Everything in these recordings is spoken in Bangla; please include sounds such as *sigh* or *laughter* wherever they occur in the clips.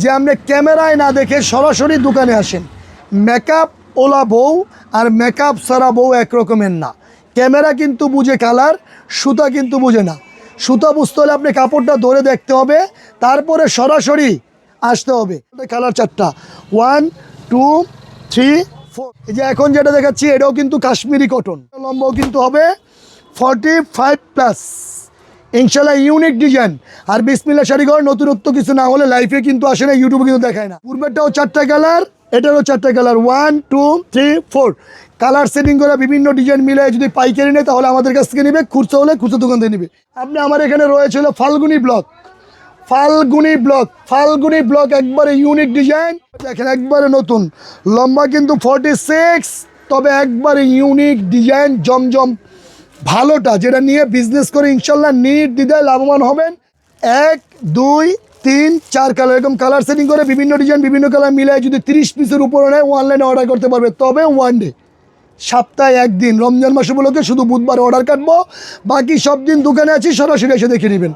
যে আপনি ক্যামেরায় না দেখে সরাসরি দোকানে আসেন। মেকআপ ওলা বউ আর মেকআপ সারা বউ একরকমের না। ক্যামেরা কিন্তু বুঝে কালার সুতা কিন্তু বুঝে না। সুতা বুঝতে হলে আপনি কাপড়টা ধরে দেখতে হবে, তারপরে সরাসরি আসতে হবে। কালার চারটা ওয়ান টু থ্রি ফোর এই যে এখন যেটা দেখাচ্ছি, এটাও কিন্তু কাশ্মীরি কটন লম্বাও কিন্তু হবে। ফর্টি ফাইভ প্লাস ইনশাল্লাহ ইউনিক ডিজাইন আর বিসমিল্লা শাড়িঘর নতুনত্ব কিছু না হলে লাইফে কিন্তু আসে না ইউটিউবে কিন্তু দেখায় না। পূর্বেরটাও চারটা কালার এটারও চারটা colour one two three four colour setting করে বিভিন্ন ডিজাইন মিলে যদি পাইকারি নেয়, তাহলে আমাদের কাছ থেকে নেবে, খুচরো হলে খুচরো দোকান থেকে নেবে। আপনি আমার এখানে রয়েছিল Falguni block Falguni block Falguni block একবারে ইউনিক ডিজাইন দেখেন, একবারে নতুন। লম্বা কিন্তু ফর্টি সিক্স তবে একবারে ইউনিক ডিজাইন জমজম। ভালোটা, যেটা নিয়ে বিজনেস করে ইনশাল্লাহ নির্দ্বিধায় লাভবান হবেন। এক, দুই, তিন, চার কালার এরকম কালার সেটিং করে বিভিন্ন ডিজাইন বিভিন্ন কালার মিলায় যদি তিরিশ পিসের উপরে নেয় অনলাইনে অর্ডার করতে পারবে। তবে ওয়ান ডে সপ্তাহে একদিন, রমজান মাস উপলক্ষে শুধু বুধবার অর্ডার কাটবো। বাকি সব দিন দোকানে আছি, সরাসরি এসে দেখে নেবেন।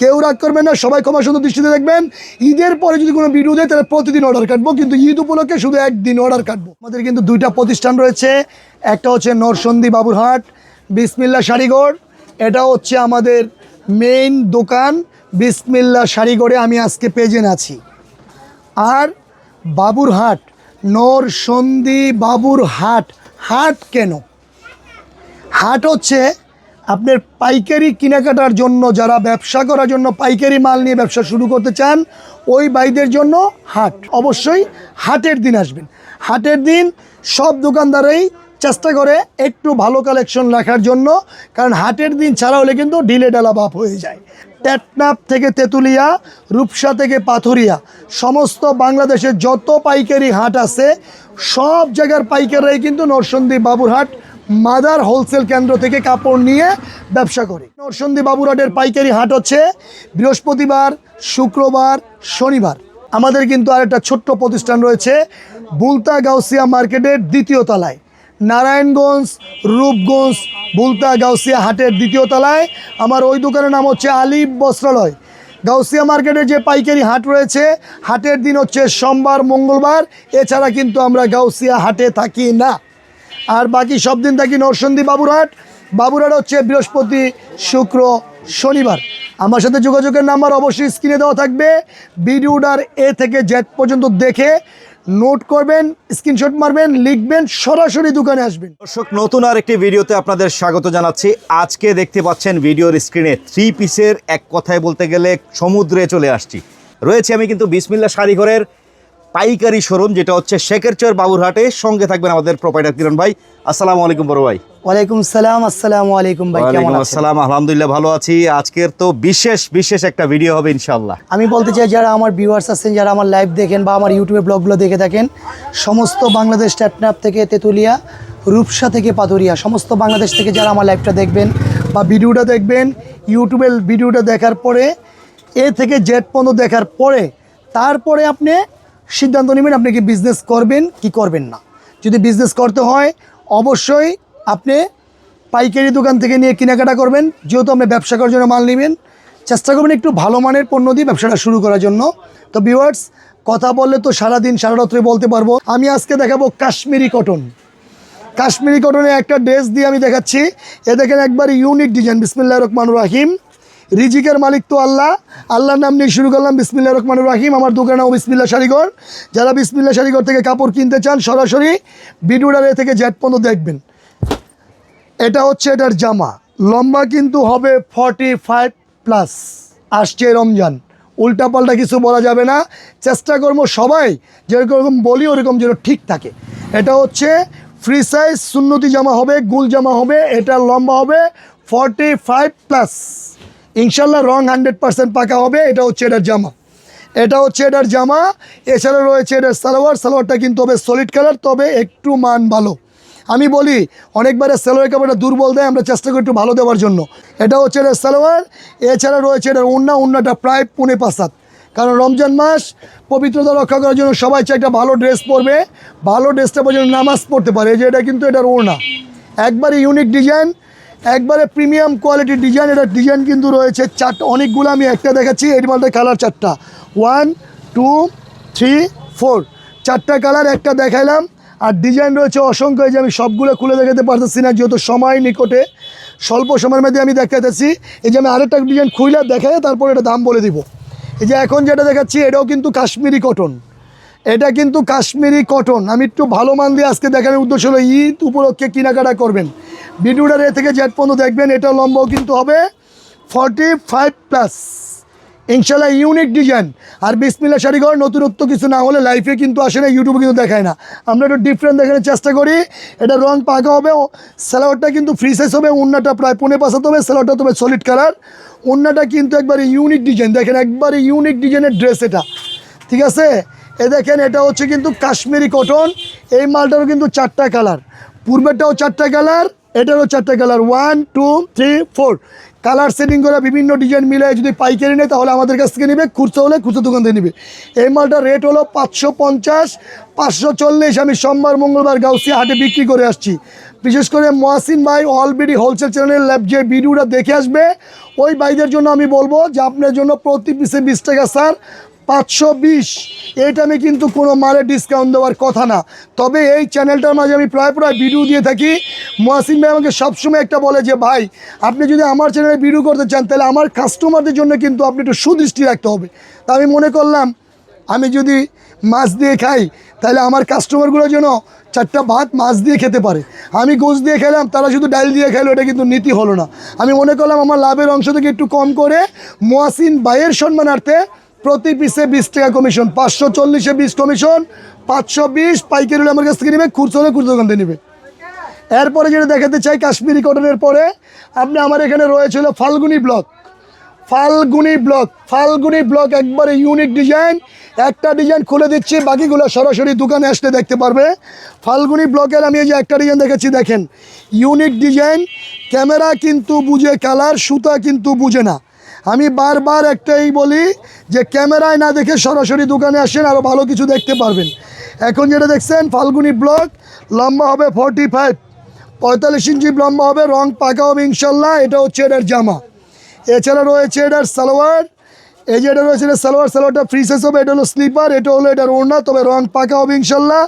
কেউ রাগ করবেন না, সবাই ক্ষমা সুন্দর দৃষ্টিতে দেখবেন। ঈদের পরে যদি কোনো ভিডিও দেয়, তাহলে প্রতিদিন অর্ডার কাটবো। কিন্তু ঈদ উপলক্ষে শুধু একদিন অর্ডার কাটবো। আমাদের কিন্তু দুইটা প্রতিষ্ঠান রয়েছে। একটা হচ্ছে নরসন্দী বাবুরহাট বিসমিল্লা শাড়িগড় এটা হচ্ছে আমাদের মেইন দোকান। বিসমিল্লা শাড়িগড়ে আমি আজকে পেজেন আছি। আর বাবুরহাট নরসন্দী বাবুরহাট। হাট কেন? হাট হচ্ছে আপনার পাইকারি কেনাকাটার জন্য, যারা ব্যবসা করার জন্য পাইকারি মাল নিয়ে ব্যবসা শুরু করতে চান, ওই বাইদের জন্য হাট। অবশ্যই হাটের দিন আসবেন। হাটের দিন সব দোকানদারই চেষ্টা করে একটু ভালো কালেকশন রাখার জন্য, কারণ হাটের দিন ছাড়া হলে কিন্তু ডিলে ডালা বাপ হয়ে যায়। টেটনাপ থেকে তেঁতুলিয়া, রূপসা থেকে পাথুরিয়া, সমস্ত বাংলাদেশের যত পাইকারি হাট আছে, সব জায়গার পাইকাররাই কিন্তু নরসন্দী বাবুরহাট মাদার হোলসেল কেন্দ্র থেকে কাপড় নিয়ে ব্যবসা করে। নরসন্দী বাবুরহাটের পাইকারি হাট হচ্ছে বৃহস্পতিবার, শুক্রবার, শনিবার। আমাদের কিন্তু আরেকটা ছোট্ট প্রতিষ্ঠান রয়েছে বুলতা গাউসিয়া মার্কেটের দ্বিতীয় তলায়। নারায়ণগঞ্জ, রূপগঞ্জ, বুলতা গাউসিয়া হাটের দ্বিতীয় তলায়। আমার ওই দোকানের নাম হচ্ছে আলিফ বস্ত্রালয়। গাউসিয়া মার্কেটের যে পাইকারি হাট রয়েছে, হাটের দিন হচ্ছে সোমবার, মঙ্গলবার। এছাড়া কিন্তু আমরা গাউসিয়া হাটে থাকি না। আর বাকি সব দিন থাকি নরসন্দী বাবুরহাট। বাবুরহাট হচ্ছে বৃহস্পতি, শুক্র, শনিবার। আমার সাথে যোগাযোগের নাম্বার অবশ্যই স্ক্রিনে দেওয়া থাকবে। ভিডিওটার এ থেকে জেড পর্যন্ত দেখে নোট করবেন স্ক্রিনশট মারবেন, লিখবেন, সরাসরি দোকানে আসবেন। দর্শক, নতুন আর একটি ভিডিওতে আপনাদের স্বাগত জানাচ্ছি। আজকে দেখতে পাচ্ছেন ভিডিওর স্ক্রিনে থ্রি পিসের এক কথায় বলতে গেলে সমুদ্রে চলে আসছি। রয়েছে আমি কিন্তু বিসমিল্লা শাড়িঘরের পাইকারি শোরুম যেটা হচ্ছে শেখেরচর বাবুরহাটে। সঙ্গে থাকবেন আমাদের প্রোপাইটার কিরণ ভাই। আসসালামু আলাইকুম বড় ভাই। ওয়ালাইকুম সালাম আসসালামু আলাইকুম ভাই কেমন আছেন? আসসালাম আলহামদুলিল্লাহ ভালো আছি। আজকের তো বিশেষ বিশেষ একটা ভিডিও হবে ইনশাল্লাহ আমি বলতে চাই যারা আমার ভিউয়ার্স আছেন যারা আমার লাইভ দেখেন বা আমার ইউটিউবে ব্লগগুলো দেখে থাকেন সমস্ত বাংলাদেশ ট্যাটনাপ থেকে তেঁতুলিয়া রূপসা থেকে পাতুরিয়া সমস্ত বাংলাদেশ থেকে যারা আমার লাইভটা দেখবেন বা ভিডিওটা দেখবেন ইউটিউবে ভিডিওটা দেখার পরে এ থেকে জেড পর্যন্ত দেখার পরে তারপরে আপনি সিদ্ধান্ত নেবেন আপনি কি বিজনেস করবেন, কি করবেন না। যদি বিজনেস করতে হয়, অবশ্যই আপনি পাইকারি দোকান থেকে নিয়ে কেনাকাটা করবেন। যেহেতু আপনি ব্যবসা করার জন্য মাল নেবেন, চেষ্টা করবেন একটু ভালো মানের পণ্য দিয়ে ব্যবসাটা শুরু করার জন্য। তো ভিউয়ার্স কথা বললে তো সারাদিন সারা রাত্রে বলতে পারব। আমি আজকে দেখাবো কাশ্মীরি কটন কাশ্মীরি কটনে একটা ড্রেস দিয়ে আমি দেখাচ্ছি। এ দেখেন একবার ইউনিক ডিজাইন বিসমিল্লা রহমান রাহিম। রিজিকের মালিক তো আল্লাহ। আল্লাহর নাম নিয়ে শুরু করলাম বিসমিল্লা রহমান রাহিম। আমার দোকান নাম বিসমিল্লা শাড়িঘর যারা বিসমিল্লা শাড়িঘর থেকে কাপড় কিনতে চান, সরাসরি এ থেকে জ্যাট পর্যন্ত দেখবেন। এটা হচ্ছে এটার জামা। লম্বা কিন্তু হবে ফর্টি ফাইভ প্লাস আসছে রমজান। উল্টাপাল্টা কিছু বলা যাবে না। চেষ্টা করব সবাই যেরকম বলি, ওরকম যেন ঠিক থাকে। এটা হচ্ছে ফ্রি সাইজ সুন্নতি জামা হবে, গুল জামা হবে, এটা লম্বা হবে ফর্টি ফাইভ প্লাস ইনশাল্লাহ রং হান্ড্রেড পার্সেন্ট পাকা হবে এটা হচ্ছে এটার জামা। এটা হচ্ছে এটার জামা, এছাড়া রয়েছে এটার সালোয়ার, সালোয়ারটা কিন্তু হবে সলিড কালার তবে একটু মান ভালো। আমি বলি, অনেকবারে সালোয়ার কাপড়টা দুর্বল দেয়, আমরা চেষ্টা করি একটু ভালো দেওয়ার জন্য। এটা হচ্ছে এটার সালোয়ার, এছাড়া রয়েছে এটার উন্না উন্নাটা প্রায় পুনে পাসাত কারণ রমজান মাস, পবিত্রতা রক্ষা করার জন্য সবাই চাই একটা ভালো ড্রেস পরবে, ভালো ড্রেসটা পর্যন্ত নামাজ পড়তে পারে যে এটা কিন্তু এটার ওড়না। একবারে ইউনিক ডিজাইন একবারে প্রিমিয়াম কোয়ালিটির ডিজাইন এটা ডিজাইন কিন্তু রয়েছে চারটা অনেকগুলো আমি একটা দেখাচ্ছি, এর মধ্যে কালার চারটা। ওয়ান টু থ্রি ফোর চারটা কালার একটা দেখাইলাম, আর ডিজাইন রয়েছে অসংখ্য যে আমি সবগুলো খুলে দেখাতে পারতেছি না, যেহেতু সময় নিকটে। স্বল্প সময়ের মধ্যে আমি দেখাতেছি এই যে আমি আরেকটা ডিজাইন খুইলা দেখাই তারপর এটা দাম বলে দিব। এই যে এখন যেটা দেখাচ্ছি, এটাও কিন্তু কাশ্মীরি কটন এটা কিন্তু কাশ্মীরি কটন। আমি একটু ভালো মান দিয়ে আজকে দেখানোর উদ্দেশ্য হলো, ঈদ উপলক্ষে কেনাকাটা করবেন। ভিডিওটার এ থেকে জেট পর্যন্ত দেখবেন, এটা লম্বাও কিন্তু হবে ফর্টি ফাইভ প্লাস ইনশাল্লাহ ইউনিক ডিজাইন আর বিসমিল্লা শাড়িঘর, নতুনত্ব কিছু না হলে লাইফে কিন্তু আসে না ইউটিউবে কিন্তু দেখায় না। আমরা একটু ডিফারেন্ট দেখানোর চেষ্টা করি। এটা রং পাকা হবে স্যালোয়ারটা কিন্তু ফ্রি সাইজ হবে উন্নাটা প্রায় পনেরো পাঁচাতে হবে স্যালোয়ারটা তবে সলিড কালার উন্নাটা কিন্তু একবারে ইউনিক ডিজাইন দেখেন, একবারে ইউনিক ডিজাইনের ড্রেস এটা। ঠিক আছে? এ দেখেন, এটা হচ্ছে কিন্তু কাশ্মীরি কটন এই মালটারও কিন্তু চারটা কালার পূর্বেরটাও চারটা কালার এটারও চারটা colour one two three four colour setting করে বিভিন্ন ডিজাইন মিলে যদি পাইকারি নেয়, তাহলে আমাদের কাছ থেকে নেবে। খুচরো হলে খুচরো দোকান থেকে নেবে। এই মালটার রেট হলো পাঁচশো পঞ্চাশ, পাঁচশো চল্লিশ। আমি সোমবার, মঙ্গলবার গাউসিয়া হাটে বিক্রি করে আসছি। বিশেষ করে মহাসিন ভাই অলরেডি হোলসেল চ্যানেলের ল্যাব যে ভিডিওটা দেখে আসবে, ওই ভাইদের জন্য আমি বলব যে আপনার জন্য প্রতি পিসে বিশ টাকা স্যার পাঁচশো বিশ। এইটা আমি কিন্তু কোনো মালের ডিসকাউন্ট দেওয়ার কথা না। তবে এই চ্যানেলটার মাঝে আমি প্রায় প্রায় ভিডিও দিয়ে থাকি। মহাসিন ভাই আমাকে সবসময় একটা বলে যে, ভাই, আপনি যদি আমার চ্যানেলে ভিডিও করতে চান, তাহলে আমার কাস্টমারদের জন্য কিন্তু আপনি একটু সুদৃষ্টি রাখতে হবে। তা আমি মনে করলাম, আমি যদি মাছ দিয়ে খাই, তাহলে আমার কাস্টমারগুলো যেন চারটা ভাত মাছ দিয়ে খেতে পারে। আমি গোছ দিয়ে খেলাম, তারা শুধু ডাল দিয়ে খেলো, এটা কিন্তু নীতি হলো না। আমি মনে করলাম, আমার লাভের অংশ থেকে একটু কম করে মোয়াসিন বাইয়ের সম্মানার্থে প্রতি পিসে বিশ টাকা কমিশন পাঁচশো চল্লিশে বিশ কমিশন পাঁচশো বিশ পাইকারি আমার কাছ থেকে নেবে, খুচরো খুচরো দোকান নেবে। এরপরে যেটা দেখাতে চাই, কাশ্মীরি কটনের পরে, আপনি আমার এখানে রয়েছিল Falguni block Falguni block Falguni block একবারে ইউনিক ডিজাইন একটা ডিজাইন খুলে দিচ্ছি, বাকিগুলো সরাসরি দোকানে আসলে দেখতে পারবে। ফাল্গুনি ব্লকের আমি এই যে একটা ডিজাইন দেখাচ্ছি, দেখেন। ইউনিক ডিজাইন ক্যামেরা কিন্তু বুঝে কালার সুতা কিন্তু বুঝে না। আমি বারবার একটাই বলি যে ক্যামেরায় না দেখে সরাসরি দোকানে আসেন আরও ভালো কিছু দেখতে পারবেন। এখন যেটা দেখছেন, ফাল্গুনি ব্লক লম্বা হবে ফর্টি ফাইভ পঁয়তাল্লিশ ইঞ্চি লম্বা হবে, রং পাকা হবে ইনশাল্লাহ, এটা হচ্ছে এটার জামা। এছাড়া রয়েছে এটার সালোয়ার। এই যে এটা রয়েছে এটা সালোয়ার, সালোয়ারটা ফ্রি হবে, এটা হলো স্লিপার এটা হলো এটার ওড়না, তবে রং পাকা হবে ইনশাল্লাহ।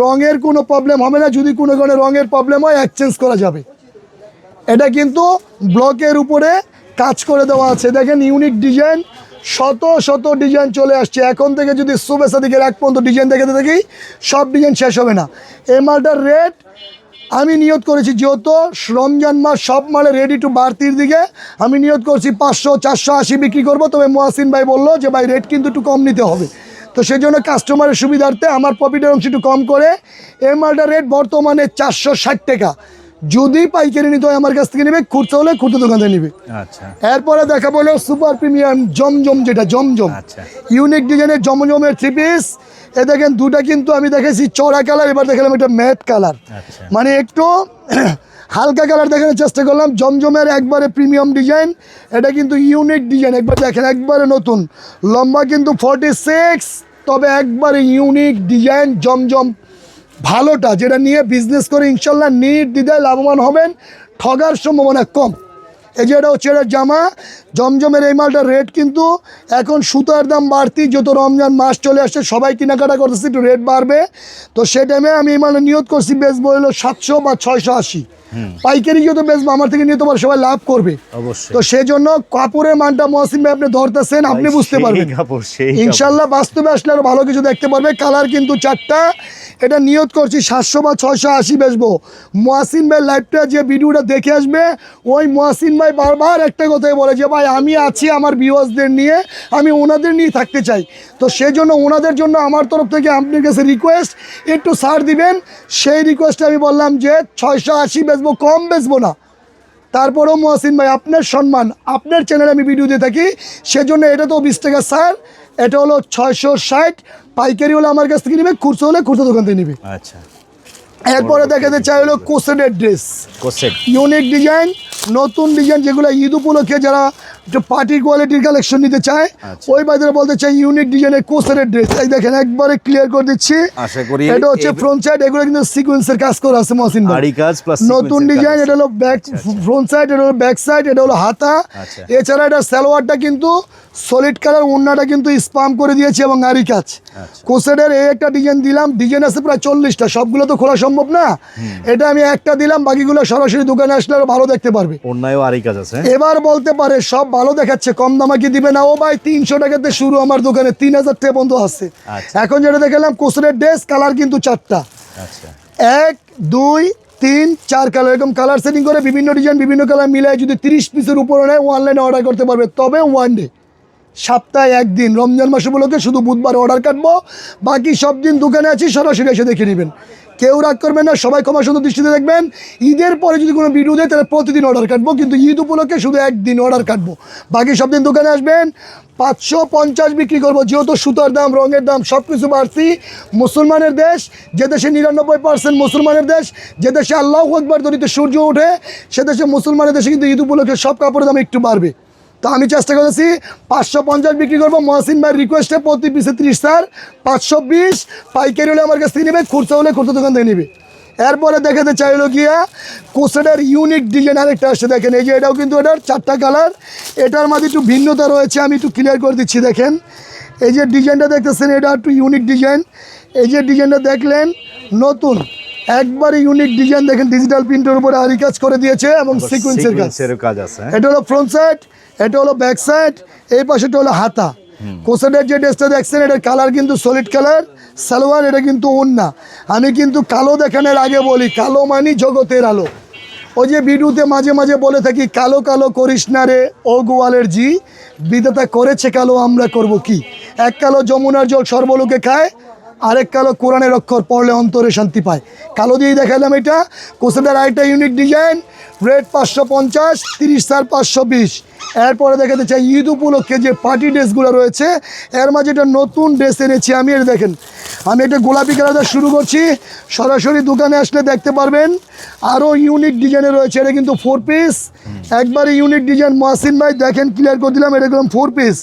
রঙের কোনো প্রবলেম হবে না, যদি কোনো কারণে রঙের প্রবলেম হয় এক্সচেঞ্জ করা যাবে। এটা কিন্তু ব্লকের উপরে কাজ করে দেওয়া আছে। দেখেন ইউনিক ডিজাইন শত শত ডিজাইন চলে আসছে। এখন থেকে যদি শুভেচ্ছা দিকের এক পর্যন্ত ডিজাইন দেখাতে থাকি সব ডিজাইন শেষ হবে না। এই রেট আমি নিয়োগ করেছি যেহেতু রমজান মাস, সব মালে রেডি টু বাড়তির দিকে। আমি নিয়োগ করছি পাঁচশো, চারশো আশি বিক্রি করব। তবে মোয়াসিন ভাই বলল যে, ভাই রেট কিন্তু একটু কম নিতে হবে। তো সেই জন্য কাস্টমারের সুবিধার্থে আমার প্রফিটের অংশ একটু কম করে। এই রেট বর্তমানে চারশো ষাট টাকা। যদি পাইকারি নিতে হয় আমার কাছ থেকে নেবে খুঁড়তে হলে খুঁড়তে দোকান থেকে নেবে। আচ্ছা। এরপরে দেখা বলো সুপার প্রিমিয়াম জমজম যেটা জমজম। আচ্ছা। ইউনিক ডিজাইনের জমজমের থ্রি পিস এ দেখেন দুটা কিন্তু আমি দেখেছি চড়া কালার এবার দেখালাম এটা ম্যাট কালার আচ্ছা। মানে একটু *clears throat* হালকা কালার দেখানোর চেষ্টা করলাম জমজমের একবারে প্রিমিয়াম ডিজাইন এটা কিন্তু ইউনিক ডিজাইন একবার দেখেন একবারে নতুন। লম্বা কিন্তু ফর্টি সিক্স তবে একবারে ইউনিক ডিজাইন জমজম। ভালোটা, যেটা নিয়ে বিজনেস করে ইনশাল্লাহ নির্দ্বিধায় লাভবান হবেন, ঠগার সম্ভাবনা কম। এই যে এটা হচ্ছে এটা জামা, জমজমের এই মালটার রেট কিন্তু এখন সুতার দাম বাড়তি, যত রমজান মাস চলে আসছে, সবাই কেনাকাটা করতেছে, একটু রেট বাড়বে। তো সে টাইমে আমি এই মালটা নিয়োগ করছি বেশ বলল সাতশো বা ছয়শো আশি। পাইকারি যত বেচবো আমার থেকে নিয়ে তোমার সবাই লাভ করবে। তো সেই জন্য কাপড়ের মানটা মহসিন ভাই আপনি ধরতেছেন আপনি বুঝতে পারবেন। ইনশাল্লাহ বাস্তবে আসলে আরও ভালো কিছু দেখতে পারবে। কালার কিন্তু চারটা। এটা নিয়ত করছি সাতশো বা ছয়শো আশি বেচবো। মহাসিন ভাই লাইভটা যে ভিডিওটা দেখে আসবে ওই মহাসিন ভাই বারবার একটা কথাই বলে যে ভাই আমি আছি আমার ভিউয়ার্সদের নিয়ে আমি ওনাদের নিয়ে থাকতে চাই। তো সেই জন্য ওনাদের জন্য আমার তরফ থেকে আপনার কাছে রিকোয়েস্ট একটু সার দিবেন। সেই রিকোয়েস্টে আমি বললাম যে ছয়শো আশি বেচবো কম বেচবো না। তারপরেও মহাসিন ভাই আপনার সম্মান আপনার চ্যানেলে আমি ভিডিও দিয়ে থাকি। সেজন্য এটা তো বিশ টাকা স্যার এটা হলো ছয়শো ষাট। পাইকারি হলে আমার কাছ থেকে নিবে খুচরো হলে খুচরো দোকান থেকে নিবে। আচ্ছা। এরপরে দেখাতে চাই হলো কোসেডের ড্রেস কোসেট ইউনিক ডিজাইন নতুন ডিজাইন যেগুলো ঈদ উপলক্ষে যারা একটু পার্টি কোয়ালিটির কালেকশন নিতে চায় আচ্ছা। ওই বাজারে বলতে চাই ইউনিক ডিজাইনের কোসেটের ড্রেস এই দেখেন একবারে ক্লিয়ার করে দিচ্ছি। আশা করি এটা হচ্ছে ফ্রন্ট সাইড এগুলো কিন্তু সিকোয়েন্সের কাজ করা আছে মহসিন ভাই আড়ি কাজ প্লাস নতুন ডিজাইন এটা হলো ব্যাক ফ্রন্ট সাইড এটা হলো ব্যাক সাইড এটা হলো হাতা। আচ্ছা। এছাড়া এটা সালোয়ারটা কিন্তু সলিড কালার ওড়নাটা কিন্তু স্পাম করে দিয়েছে এবং আরি কাজ। আচ্ছা। কোসেডের এই একটা ডিজাইন দিলাম ডিজাইন আছে প্রায় চল্লিশটা সবগুলো তো খোলা সম্ভব না। এটা আমি একটা দিলাম বাকিগুলো সরাসরি দোকানে আসলে আরও ভালো দেখতে পারবে। অন্যায়ও আরই কাজ আছে। এবার বলতে পারে সব ভালো দেখাচ্ছে কম দামা কি দিবে না। ও ভাই তিনশো টাকাতে শুরু আমার দোকানে তিন হাজার টাকা বন্ধ আছে। আচ্ছা। এখন যেটা দেখালাম কোসেডের ড্রেস কালার কিন্তু চারটা। আচ্ছা। এক দুই তিন চার কালার। এরকম কালার সেটিং করে বিভিন্ন ডিজাইন বিভিন্ন কালার মিলায় যদি তিরিশ পিসের উপরে নেয় অনলাইনে অর্ডার করতে পারবে। তবে ওয়ান ডে সপ্তাহে একদিন রমজান মাস উপলক্ষে শুধু বুধবার অর্ডার কাটবো। বাকি সব দিন দোকানে আছি সরাসরি এসে দেখে নেবেন। কেউ রাগ করবেন না, সবাই ক্ষমা সুন্দর দৃষ্টিতে দেখবেন। ঈদের পরে যদি কোনো ভিডিও দেয়, তাহলে প্রতিদিন অর্ডার কাটবো, কিন্তু ঈদ উপলক্ষে শুধু একদিন অর্ডার কাটবো। বাকি সব দিন দোকানে আসবেন, পাঁচশো পঞ্চাশ বিক্রি করব, যেহেতু সুতার দাম, রঙের দাম সব কিছু বাড়তি। মুসলমানের দেশ, যে দেশে নিরানব্বই পার্সেন্ট মুসলমানের দেশ, যে দেশে আল্লাহ আকবর দরিতে সূর্য ওঠে, সে দেশে মুসলমানের দেশে কিন্তু ঈদ উপলক্ষে সব কাপড়ের দাম একটু বাড়বে। তো আমি চেষ্টা করেছি পাঁচশো পঞ্চাশ বিক্রি করব। মহাসিন ভাইয়ের রিকোয়েস্টে প্রতি পিসে ত্রিশ স্যার, পাঁচশো বিশ। পাইকারি হলে আমার কাছ থেকে নেবে, খুচরা হলে খুচরা দোকান থেকে নেবে। এরপরে দেখাতে চাইলো গিয়া কোসেডের ইউনিক ডিজাইন আরেকটা আসছে, দেখেন, এই যে এটাও কিন্তু এটার চারটা কালার এটার মাঝে একটু ভিন্নতা রয়েছে, আমি একটু ক্লিয়ার করে দিচ্ছি, দেখেন। এই যে ডিজাইনটা দেখতেছেন, এটা একটু ইউনিক ডিজাইন এই যে ডিজাইনটা দেখলেন, নতুন। একবারে ইউনিক ডিজাইন দেখেন ডিজিটাল প্রিন্টের উপরে আরি কাজ করে দিয়েছে এবং সিকুয়েন্সের কাজ। কাজ আছে হ্যাঁ? এটা হলো ফ্রন্ট সাইড এটা হলো ব্যাক সাইড এই পাশেটা হলো হাতা। কোসেটের যে ড্রেসটা দেখছেন এটার কালার কিন্তু সলিড কালার সালোয়ার এটা কিন্তু ওন্না আমি কিন্তু কালো দেখানোর আগে বলি কালো মানি জগতের আলো। ওই যে ভিডিওতে মাঝে মাঝে বলে থাকি কালো কালো করিস না রে ও গোয়ালের জি বিধাতা করেছে কালো আমরা করব কি? এক কালো যমুনার জল সর্বলোকে খায় আরেক কালো কোরআনের অক্ষর পড়লে অন্তরে শান্তি পায়। কালো দিয়েই দেখালাম এটা। কোসেটার আরেকটা ইউনিক ডিজাইন রেড পাঁচশো পঞ্চাশ, তিরিশ সার পাঁচশো বিশ। এরপরে দেখাতে চাই, ঈদ উপলক্ষে যে পার্টি ড্রেসগুলো রয়েছে, এর মাঝে একটা নতুন ড্রেস এনেছি আমি এটা দেখেন। আমি এটা গোলাপি কালারটা শুরু করছি। সরাসরি দোকানে আসলে দেখতে পারবেন আরও ইউনিক ডিজাইনে রয়েছে। এটা কিন্তু ফোর পিস একবারে ইউনিক ডিজাইন মহাসিন ভাই দেখেন ক্লিয়ার করে দিলাম, এটা ফোর পিস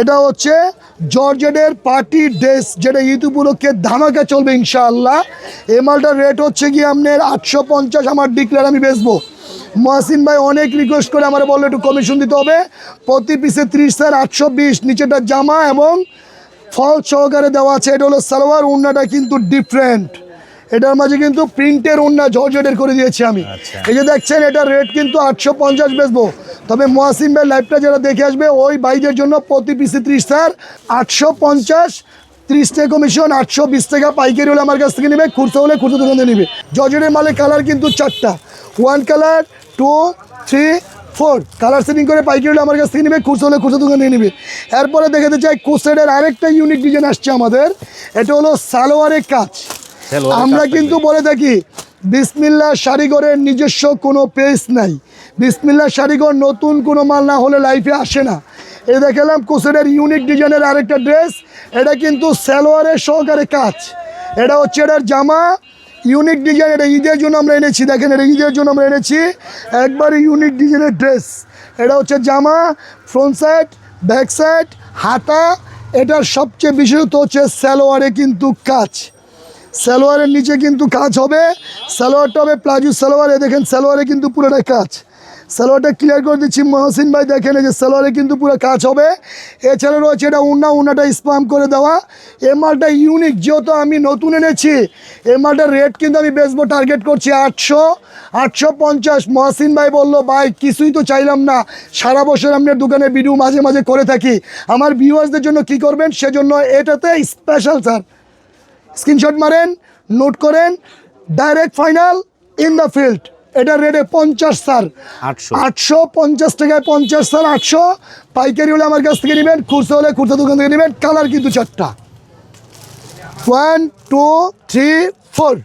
এটা হচ্ছে জর্জেটের পার্টি ড্রেস, যেটা ঈদ উপলক্ষে ধামাকা চলবে ইনশাআল্লাহ। এই মালটার রেট হচ্ছে কি আপনার আটশো পঞ্চাশ, আমার ডিক্লেয়ার আমি বেচবো। মহাসিন ভাই অনেক রিকোয়েস্ট করে আমার বলল একটু কমিশন দিতে হবে। প্রতি পিসে ত্রিশ স্যার আটশো বিশ নিচেটা জামা এবং ফল সহকারে দেওয়া আছে। এটা হলো সালোয়ার উন্নাটা কিন্তু ডিফারেন্ট এটার মাঝে কিন্তু প্রিন্টের উন্না জর্জেটের করে দিয়েছি আমি। আচ্ছা। এই যে দেখছেন এটার রেট কিন্তু আটশো পঞ্চাশ বেচবো। তবে মহাসিম ভাই লাইভটা যারা দেখে আসবে ওই বাইদের জন্য প্রতি পিসি ত্রিশ স্যার আটশো পঞ্চাশ ত্রিশ টাকা কমিশন আটশো বিশ টাকা পাইকারি হলে আমার কাছ থেকে নেবে খুচরো হলে খুচরো দোকান থেকে নেবে। জর্জেটের মালে কালার কিন্তু চারটা। One colour two three four colour setting করে পাইকারি হলে আমার কাছ থেকে নেবে খুচরো হলে খুচরো দোকান থেকে নেবে। এরপরে দেখাতে চাই কোসেডের আরেকটা ইউনিক ডিজাইন আসছে আমাদের। এটা হলো সালোয়ারের কাজ। আমরা কিন্তু বলে থাকি বিসমিল্লা শাড়িঘরের নিজস্ব কোনো পেজ নাই। বিসমিল্লা শাড়িঘর নতুন কোনো মাল না হলে লাইফে আসে না। এই দেখালাম কোসেডের ইউনিক ডিজাইনের আরেকটা ড্রেস এটা কিন্তু সালোয়ারের সহকারে কাজ। এটা হচ্ছে এটার জামা ইউনিক ডিজাইন এটা ঈদের জন্য আমরা এনেছি দেখেন এটা ঈদের জন্য আমরা এনেছি। একবারে ইউনিক ডিজাইনের ড্রেস এটা হচ্ছে জামা ফ্রন্ট সাইড ব্যাক সাইড হাতা এটার সবচেয়ে বিশেষত হচ্ছে সালোয়ারে কিন্তু কাজ। সালোয়ারের নিচে কিন্তু কাজ হবে। সালোয়ারটা হবে প্লাজো সালোয়ারে দেখেন সালোয়ারে কিন্তু পুরোটাই কাজ। সালোয়ারটা ক্লিয়ার করে দিচ্ছি, মহসিন ভাই দেখেন এই যে সালোয়ারে কিন্তু পুরো কাজ হবে। এছাড়া রয়েছে এটা উন্না, উন্নাটা স্পাম করে দেওয়া। এ মালটা ইউনিক যেহেতু আমি নতুন এনেছি, এ মালটার রেট কিন্তু আমি বেচবো টার্গেট করছি আটশো আটশো পঞ্চাশ। মহসিন ভাই বলল, ভাই, কিছুই তো চাইলাম না। সারা বছর আপনার দোকানে ভিডিও মাঝে মাঝে করে থাকি। আমার ভিউয়ার্সদের জন্য কি করবেন? সেজন্য এটাতে স্পেশাল স্যার স্ক্রিনশট মারেন নোট করেন direct final in the field এটার রেটে পঞ্চাশ স্যার আটশো। আটশো পঞ্চাশ টাকায় পঞ্চাশ স্যার আটশো। পাইকারি হলে আমার কাছ থেকে নেবেন খুচরো হলে খুচরো দোকান থেকে নেবেন কালার কিন্তু চারটা। ওয়ান টু থ্রি ফোর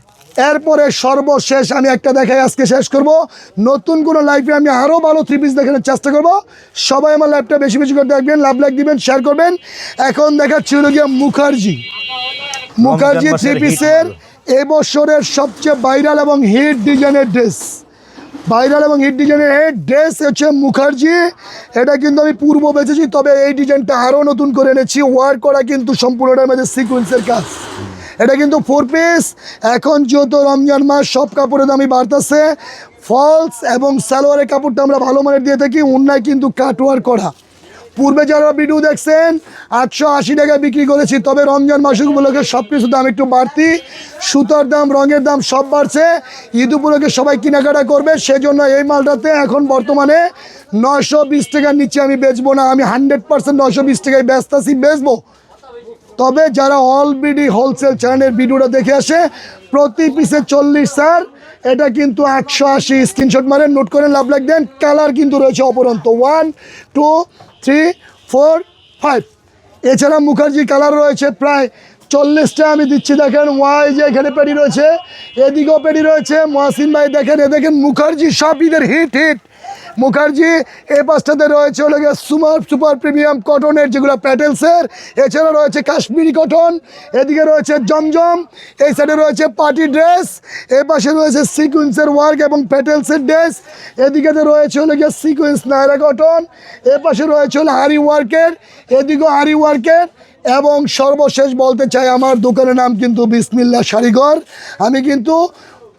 এরপরে সর্বশেষ আমি একটা দেখাই আজকে শেষ করব। নতুন কোনো লাইফে আমি আরও ভালো থ্রি পিস দেখানোর চেষ্টা করব। সবাই আমার লাইফটা বেশি বেশি করে দেখবেন লাভ লাইক দিবেন শেয়ার করবেন। এখন দেখাচ্ছি হলো গিয়া মুখার্জি। মুখার্জি থ্রি পিসের এবছরের সবচেয়ে ভাইরাল এবং হিট ডিজাইনের ড্রেস ভাইরাল এবং হিট ডিজাইনের এই ড্রেস হচ্ছে মুখার্জি। এটা কিন্তু আমি পূর্ব বেঁচেছি তবে এই ডিজাইনটা আরও নতুন করে এনেছি। ওয়ার্ক করা কিন্তু সম্পূর্ণটার মধ্যে সিকুয়েন্সের কাজ। এটা কিন্তু ফোর পিস এখন যেহেতু রমজান মাস সব কাপড়ের দামই বাড়তেছে। ফলস এবং সালোয়ারের কাপড়টা আমরা ভালো মানের দিয়ে থাকি উন্নায় কিন্তু কাটওয়ার করা। পূর্বে যারা ভিডিও দেখছেন, আটশো আশি টাকায় বিক্রি করেছি, তবে রমজান মাস উপলক্ষে সব কিছু দাম একটু বাড়তি। সুতার দাম, রঙের দাম সব বাড়ছে। ঈদ উপলক্ষে সবাই কেনাকাটা করবে, সেজন্য এই মালটাতে এখন বর্তমানে নয়শো বিশ টাকার নিচে আমি বেচবো না। আমি হান্ড্রেড পার্সেন্ট নয়শো বিশ টাকায় ব্যস্তাছি বেচবো। তবে যারা অলরেডি হোলসেল চ্যানেলের ভিডিওটা দেখে আসে, প্রতি পিসে চল্লিশ স্যার। এটা কিন্তু একশো আশি স্ক্রিনশট মারেন নোট করে লাভ লাগ দেন। কালার কিন্তু রয়েছে অপরন্ত। One two three four five এছাড়া মুখার্জি কালার রয়েছে প্রায় চল্লিশটা। আমি দিচ্ছি দেখেন ওয়াই যে এখানে পেটি রয়েছে, এদিকেও পেটি রয়েছে। মহাসিন ভাই দেখেন, এ দেখেন মুখার্জি সব ঈদের হিট হিট মুখার্জি এই পাঁচটাতে রয়েছে হলো গিয়ে সুমার, সুপার প্রিমিয়াম কটনের যেগুলো প্যাটেলসের। এছাড়া রয়েছে কাশ্মীরি কটন, এদিকে রয়েছে জমজম, এই সাইডে রয়েছে পার্টি ড্রেস এই পাশে রয়েছে সিকুয়েন্সের ওয়ার্ক এবং প্যাটেলসের ড্রেস, এদিকেতে রয়েছে হলো গিয়ে সিকুয়েন্স নায়রা কটন, এ পাশে রয়েছে হলো হারি ওয়ার্কের, এদিকেও হারি ওয়ার্কের, এবং সর্বশেষ বলতে চাই আমার দোকানের নাম কিন্তু বিসমিল্লা শাড়িঘর। আমি কিন্তু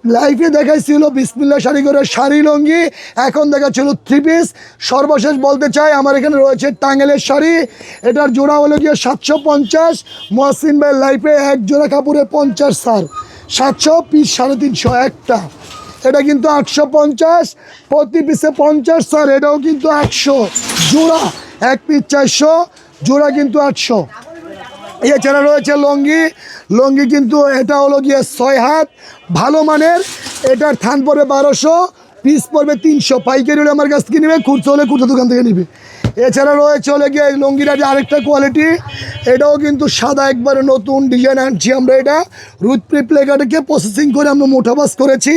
লাইফে দেখাইছিল বিসমিল্লা শাড়িঘরের শাড়ি লঙ্গি, এখন দেখাচ্ছিল থ্রি পিস সর্বশেষ বলতে চাই, আমার এখানে রয়েছে টাঙ্গেলের শাড়ি। এটার জোড়া হলো গিয়ে সাতশো পঞ্চাশ। মহসিন ভাই লাইফে এক জোড়া কাপড়ে পঞ্চাশ সার সাতশো পিস সাড়ে তিনশো একটা। এটা কিন্তু আটশো পঞ্চাশ। প্রতি পিসে পঞ্চাশ স্যার এটাও কিন্তু একশো। জোড়া, এক পিস চারশো। জোড়া কিন্তু আটশো। এছাড়া রয়েছে লঙ্গি। লঙ্গি কিন্তু এটা হলো গিয়ে ছয় হাত, ভালো মানের। এটার থান পড়বে বারোশো, পিস পড়বে তিনশো। পাইকারি হলে আমার কাছ থেকে নেবে, খুচরো হলে খুচরো দোকান থেকে নিবে। এছাড়া রয়েছে হলে গিয়ে এই যে আরেকটা কোয়ালিটি এটাও কিন্তু সাদা একবারে নতুন ডিজাইন আনছি আমরা এটা। রুদপ্রি প্লেকারকে প্রসেসিং করে আমরা মোটাবাস করেছি।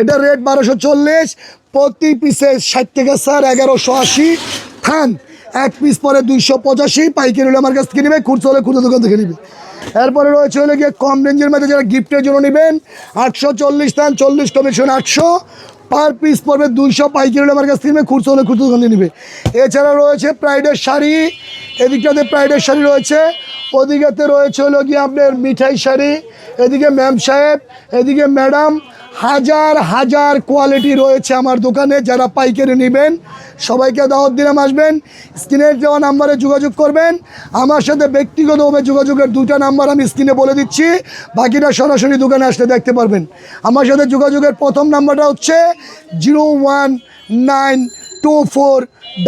এটা রেট বারোশো চল্লিশ, প্রতি পিসে ষাট থেকে স্যার এগারোশো আশি। থান এক পিস পরে দুইশো পঁচাশি, পাইকারি হলে আমার কাছ থেকে নেবে, খুচরো হলে খুচরো দোকান থেকে নেবে। এরপরে রয়েছে হলে গিয়ে কম রেঞ্জের মধ্যে যারা গিফটের জন্য নেবেন, আটশো চল্লিশ থান চল্লিশ কমিশন আটশো পার পিস পড়বে দুইশো, পাইকারি আমার কাছ থেকে খুচরো হলে খুচরো দোকান নেবে। এছাড়া রয়েছে প্রাইডের শাড়ি, এদিকটাতে প্রাইডের শাড়ি রয়েছে, ওদিকেতে রয়েছে হলো গিয়ে আপনার মিঠাই শাড়ি, এদিকে ম্যাম সাহেব, এদিকে ম্যাডাম হাজার হাজার কোয়ালিটি রয়েছে আমার দোকানে, যারা পাইকারি নেবেন, সবাইকে দাওয়াত দিলাম, আসবেন, স্ক্রিনের দেওয়া নাম্বারে যোগাযোগ করবেন। আমার সাথে ব্যক্তিগতভাবে যোগাযোগের দুটা নাম্বার আমি স্ক্রিনে বলে দিচ্ছি বাকিটা সরাসরি দোকানে আসলে দেখতে পারবেন। আমার সাথে যোগাযোগের প্রথম নাম্বারটা হচ্ছে zero one nine two four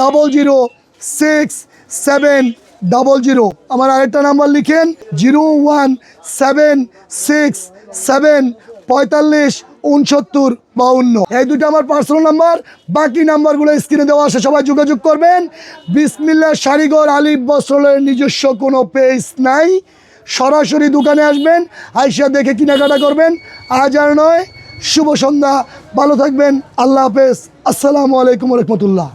double zero six seven double zero. আমার আরেকটা নাম্বার লিখেন, zero one seven six seven পঁয়তাল্লিশ উনসত্তর বাউন্ন। এই দুটো আমার পার্সোনাল নাম্বার বাকি নাম্বারগুলো স্ক্রিনে দেওয়া আছে, সবাই যোগাযোগ করবেন। বিসমিল্লা শাড়িঘর আলিফ বস্ত্রালয়ের নিজস্ব কোনো পেজ নাই। সরাসরি দোকানে আসবেন, আইসা দেখে কেনাকাটা করবেন। আজ আর নয়, শুভ সন্ধ্যা, ভালো থাকবেন, আল্লাহ হাফেজ। আসসালামু আলাইকুম রহমতুল্লাহ।